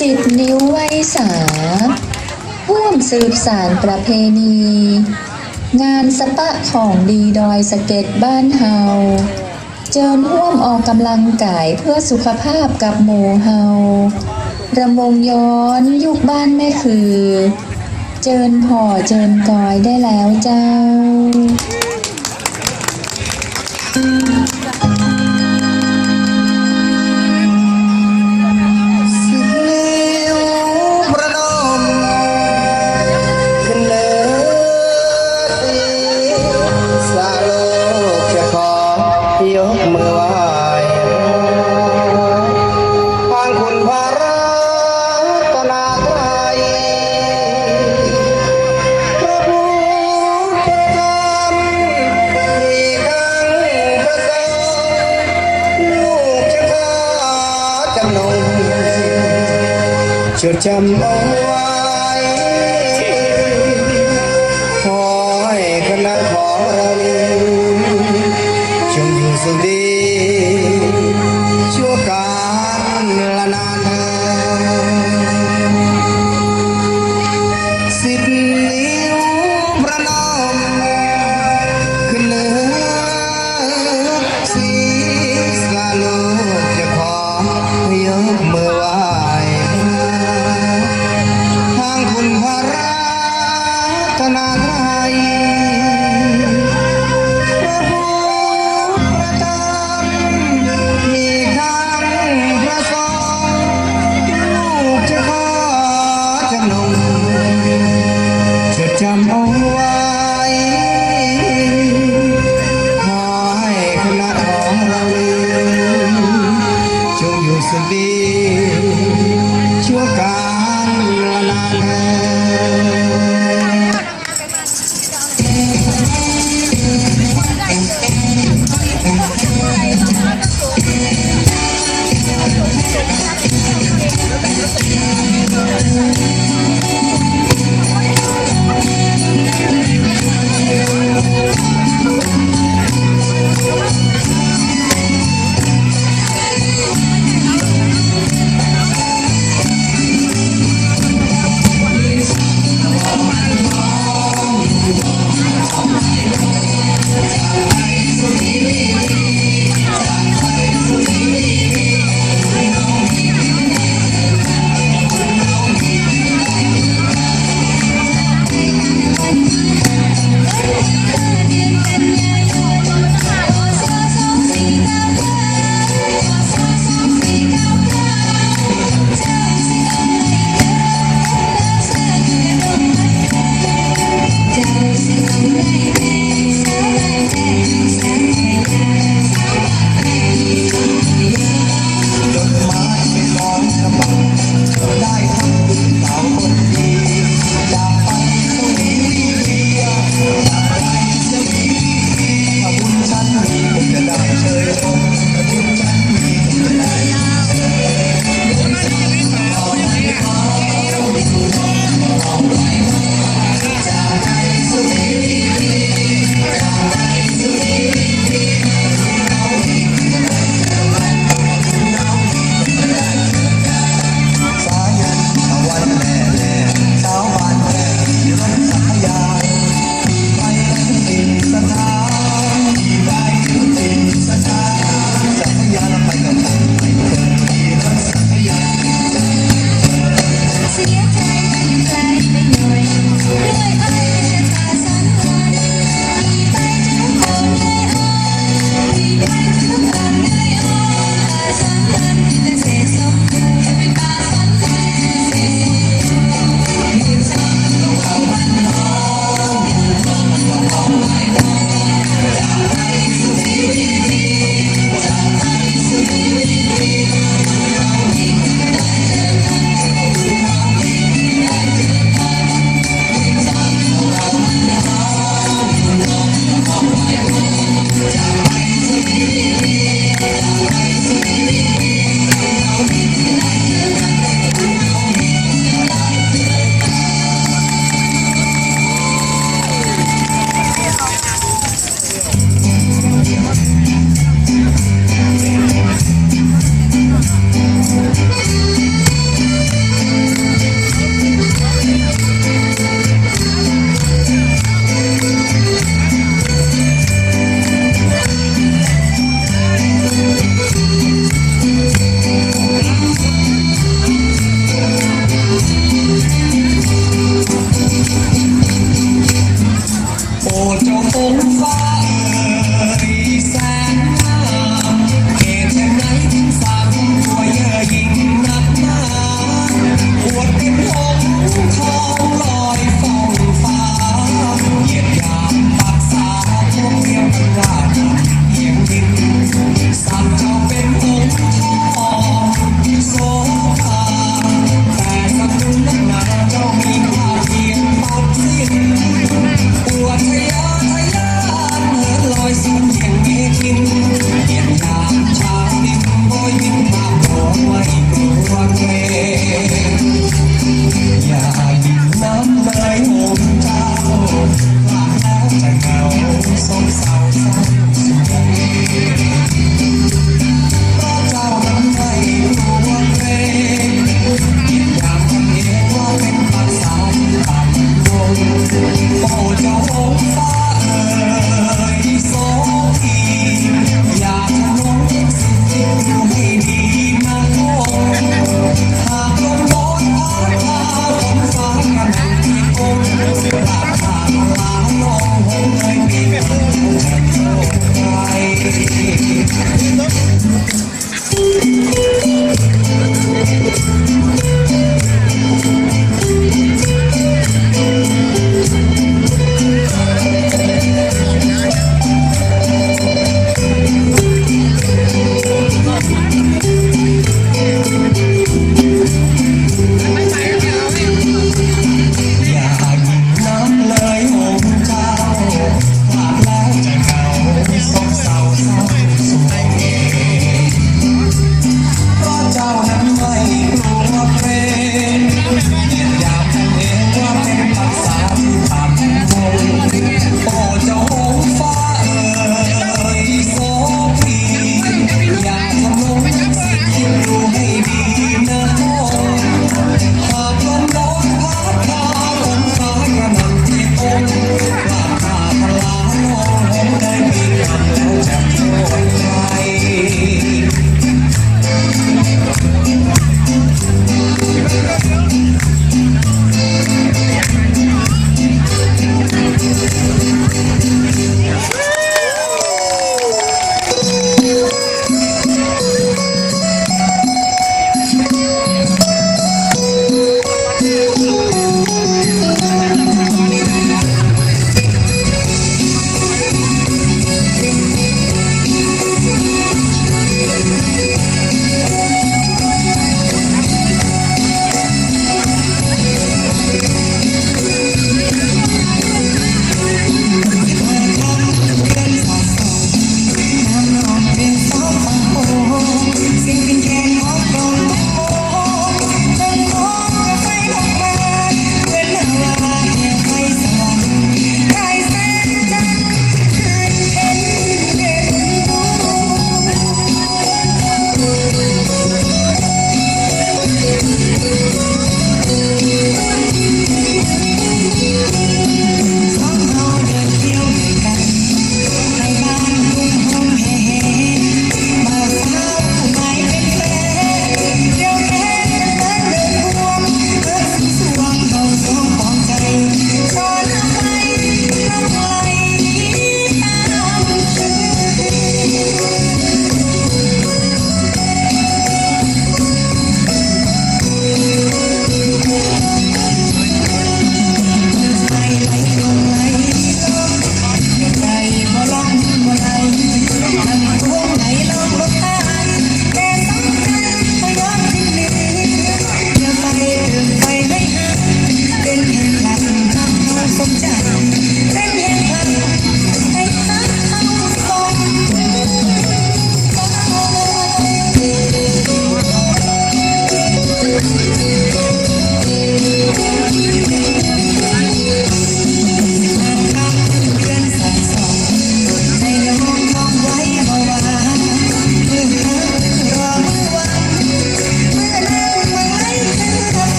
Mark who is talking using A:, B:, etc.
A: สิบนิ้วไว้สาร่วมสืบ
B: สารประเพณี งานสปะของดีดอยสเก็ตบ้านเฮา เจิญร่วมออกกำลังกายเพื่อสุขภาพกับหมูเฮา ระมงย้อนยุคบ้านแม่คือ เจิญพ่อเจิญกอยได้แล้วเจ้า
A: จดจำเอาไว้